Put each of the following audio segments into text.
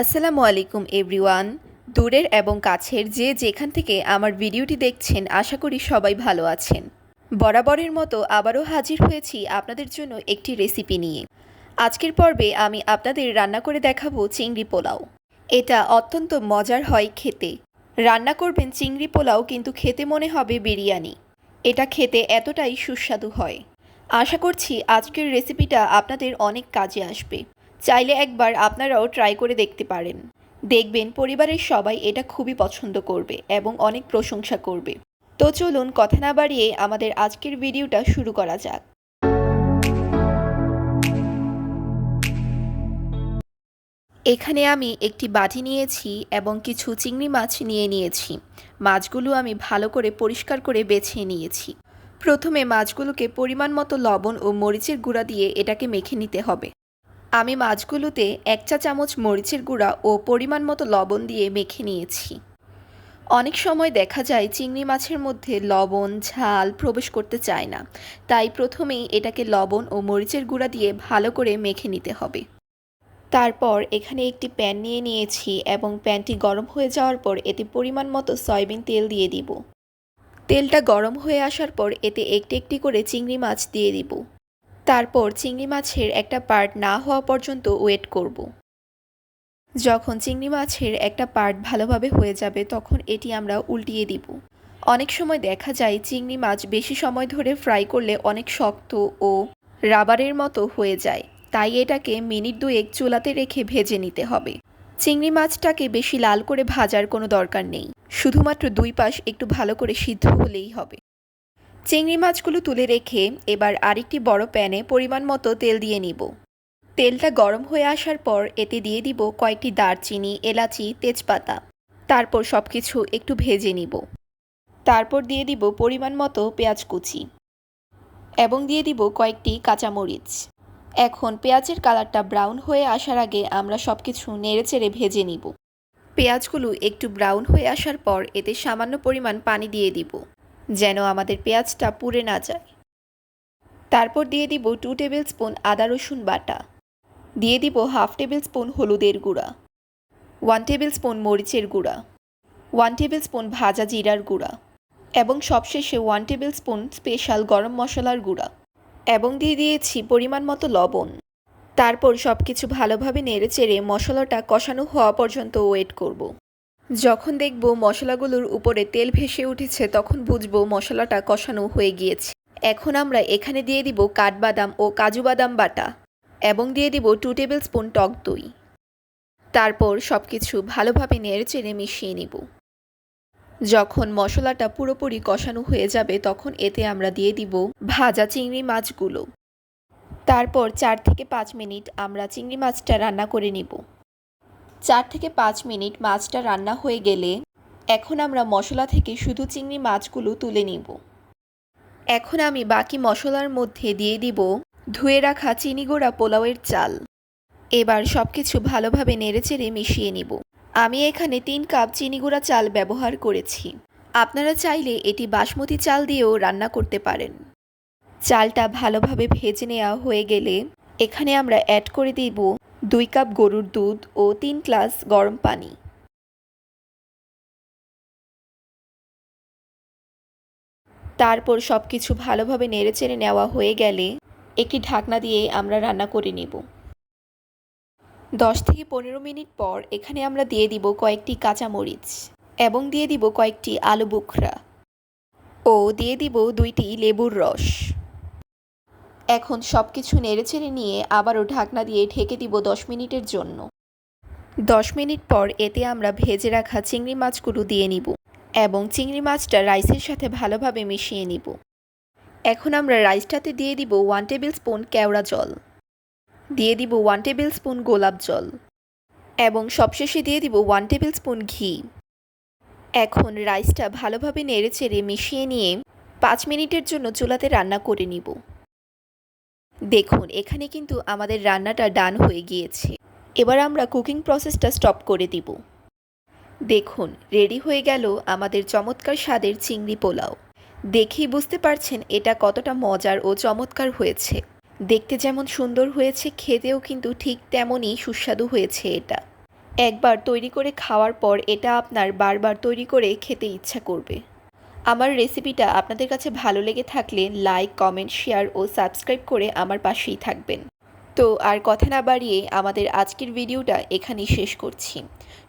আসসালামু আলাইকুম এভরিওয়ান। দূরের এবং কাছের যে যেখান থেকে আমার ভিডিওটি দেখছেন, আশা করি সবাই ভালো আছেন। বরাবরের মতো আবারও হাজির হয়েছি আপনাদের জন্য একটি রেসিপি নিয়ে। আজকের পর্বে আমি আপনাদের রান্না করে দেখাবো চিংড়ি পোলাও। এটা অত্যন্ত মজার হয় খেতে। রান্না করবেন চিংড়ি পোলাও, কিন্তু খেতে মনে হবে বিরিয়ানি। এটা খেতে এতটাই সুস্বাদু হয়। আশা করছি আজকের রেসিপিটা আপনাদের অনেক কাজে আসবে। চাইলে একবার আপনারাও ট্রাই করে দেখতে পারেন। দেখবেন পরিবারের সবাই এটা খুবই পছন্দ করবে এবং অনেক প্রশংসা করবে। তো চলুন কথা না বাড়িয়ে আমাদের আজকের ভিডিওটা শুরু করা যাক। এখানে আমি একটি বাটি নিয়েছি এবং কিছু চিংড়ি মাছ নিয়ে নিয়েছি। মাছগুলো আমি ভালো করে পরিষ্কার করে বেছে নিয়েছি। প্রথমে মাছগুলোকে পরিমাণ মতো লবণ ও মরিচের গুঁড়া দিয়ে এটাকে মেখে নিতে হবে। আমি মাছগুলোতে এক চা চামচ মরিচের গুঁড়া ও পরিমাণ মতো লবণ দিয়ে মেখে নিয়েছি। অনেক সময় দেখা যায় চিংড়ি মাছের মধ্যে লবণ, ঝাল প্রবেশ করতে চায় না। তাই প্রথমেই এটাকে লবণ ও মরিচের গুঁড়া দিয়ে ভালো করে মেখে নিতে হবে। তারপর এখানে একটি প্যান নিয়ে নিয়েছি এবং প্যানটি গরম হয়ে যাওয়ার পর এতে পরিমাণ মতো সয়াবিন তেল দিয়ে দিব। তেলটা গরম হয়ে আসার পর এতে একটি একটি করে চিংড়ি মাছ দিয়ে দিব। তারপর চিংড়ি মাছের একটা পার্ট না হওয়া পর্যন্ত ওয়েট করব। যখন চিংড়ি মাছের একটা পার্ট ভালোভাবে হয়ে যাবে, তখন এটি আমরা উল্টিয়ে দিব। অনেক সময় দেখা যায় চিংড়ি মাছ বেশি সময় ধরে ফ্রাই করলে অনেক শক্ত ও রাবারের মতো হয়ে যায়। তাই এটাকে মিনিট দুয়েক চুলাতে রেখে ভেজে নিতে হবে। চিংড়ি মাছটাকে বেশি লাল করে ভাজার কোনো দরকার নেই। শুধুমাত্র দুই পাশ একটু ভালো করে সিদ্ধ হলেই হবে। চিংড়ি মাছগুলো তুলে রেখে এবার আরেকটি বড় প্যানে পরিমাণ মতো তেল দিয়ে নিব। তেলটা গরম হয়ে আসার পর এতে দিয়ে দিব কয়েকটি দারচিনি, এলাচি, তেজপাতা। তারপর সব কিছু একটু ভেজে নিব। তারপর দিয়ে দিব পরিমাণ মতো পেঁয়াজ কুচি এবং দিয়ে দিব কয়েকটি কাঁচামরিচ। এখন পেঁয়াজের কালারটা ব্রাউন হয়ে আসার আগে আমরা সব কিছু নেড়েচেড়ে ভেজে নিব। পেঁয়াজগুলো একটু ব্রাউন হয়ে আসার পর এতে সামান্য পরিমাণ পানি দিয়ে দিব। যেন আমাদের পেঁয়াজটা পুড়ে না যায়। তারপর দিয়ে দিব টু টেবিল স্পুন আদা রসুন বাটা। দিয়ে দিব হাফ টেবিল স্পুন হলুদের গুঁড়া। ওয়ান টেবিল স্পুন মরিচের গুঁড়া। ওয়ান টেবিল স্পুন ভাজা জিরার গুঁড়া। এবং সবশেষে ওয়ান টেবিল স্পুন স্পেশাল গরম মশলার গুঁড়া। এবং দিয়ে দিয়েছি পরিমাণ মতো লবণ। তারপর সব কিছু ভালোভাবে নেড়েচেড়ে মশলাটা কষানো হওয়া পর্যন্ত ওয়েট করব। যখন দেখব মশলাগুলোর উপরে তেল ভেসে উঠেছে, তখন বুঝব মশলাটা কষানো হয়ে গিয়েছে। এখন আমরা এখানে দিয়ে দিব কাঠবাদাম ও কাজু বাদাম বাটা এবং দিয়ে দিব টু টেবিল স্পুন টক দই। তারপর সব কিছু ভালোভাবে নেড়েচেড়ে মিশিয়ে নিব। যখন মশলাটা পুরোপুরি কষানো হয়ে যাবে, তখন এতে আমরা দিয়ে দিব ভাজা চিংড়ি মাছগুলো। তারপর চার থেকে পাঁচ মিনিট আমরা চিংড়ি মাছটা রান্না করে নিব। চার থেকে পাঁচ মিনিট মাছটা রান্না হয়ে গেলে এখন আমরা মশলা থেকে শুধু চিংড়ি মাছগুলো তুলে নিব। এখন আমি বাকি মশলার মধ্যে দিয়ে দিব ধুয়ে রাখা চিনি গোড়া পোলাওয়ের চাল। এবার সব কিছু ভালোভাবে নেড়েচেড়ে মিশিয়ে নিব। আমি এখানে তিন কাপ চিনি গুঁড়া চাল ব্যবহার করেছি। আপনারা চাইলে এটি বাসমতি চাল দিয়েও রান্না করতে পারেন। চালটা ভালোভাবে ভেজে নেওয়া হয়ে গেলে এখানে আমরা অ্যাড করে দিব দুই কাপ গরুর দুধ ও তিন গ্লাস গরম পানি। তারপর সব কিছু ভালোভাবে নেড়েচেড়ে নেওয়া হয়ে গেলে একটি ঢাকনা দিয়ে আমরা রান্না করে নেব। দশ থেকে পনেরো মিনিট পর এখানে আমরা দিয়ে দিব কয়েকটি কাঁচামরিচ এবং দিয়ে দিব কয়েকটি আলু বুখরা ও দিয়ে দিব দুইটি লেবুর রস। এখন সব কিছু নেড়েচেড়ে নিয়ে আবারও ঢাকনা দিয়ে ঢেকে দিব দশ মিনিটের জন্য। দশ মিনিট পর এতে আমরা ভেজে রাখা চিংড়ি মাছগুলো দিয়ে নিব এবং চিংড়ি মাছটা রাইসের সাথে ভালোভাবে মিশিয়ে নিব। এখন আমরা রাইসটাতে দিয়ে দিব ওয়ান টেবিল স্পুন কেওড়া জল। দিয়ে দিব ওয়ান টেবিল স্পুন গোলাপ জল এবং সবশেষে দিয়ে দিব ওয়ান টেবিল স্পুন ঘি। এখন রাইসটা ভালোভাবে নেড়েচেড়ে মিশিয়ে নিয়ে পাঁচ মিনিটের জন্য চুলাতে রান্না করে নিব। দেখুন, এখানে কিন্তু আমাদের রান্নাটা ডান হয়ে গিয়েছে। এবার আমরা কুকিং প্রসেসটা স্টপ করে দিব। দেখুন রেডি হয়ে গেল আমাদের চমৎকার স্বাদের চিংড়ি পোলাও। দেখেই বুঝতে পারছেন এটা কতটা মজার ও চমৎকার হয়েছে। দেখতে যেমন সুন্দর হয়েছে, খেতেও কিন্তু ঠিক তেমনই সুস্বাদু হয়েছে এটা। একবার তৈরি করে খাওয়ার পর এটা আপনার বারবার তৈরি করে খেতে ইচ্ছা করবে। আমার রেসিপিটা আপনাদের কাছে ভালো লেগে থাকলে লাইক কমেন্ট শেয়ার ও সাবস্ক্রাইব করে আমার পাশেই থাকবেন। তো আর কথা না বাড়িয়ে আমাদের আজকের ভিডিওটা এখানেই শেষ করছি।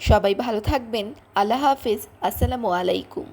সবাই ভালো থাকবেন। আল্লাহ হাফিজ। আসসালামু আলাইকুম।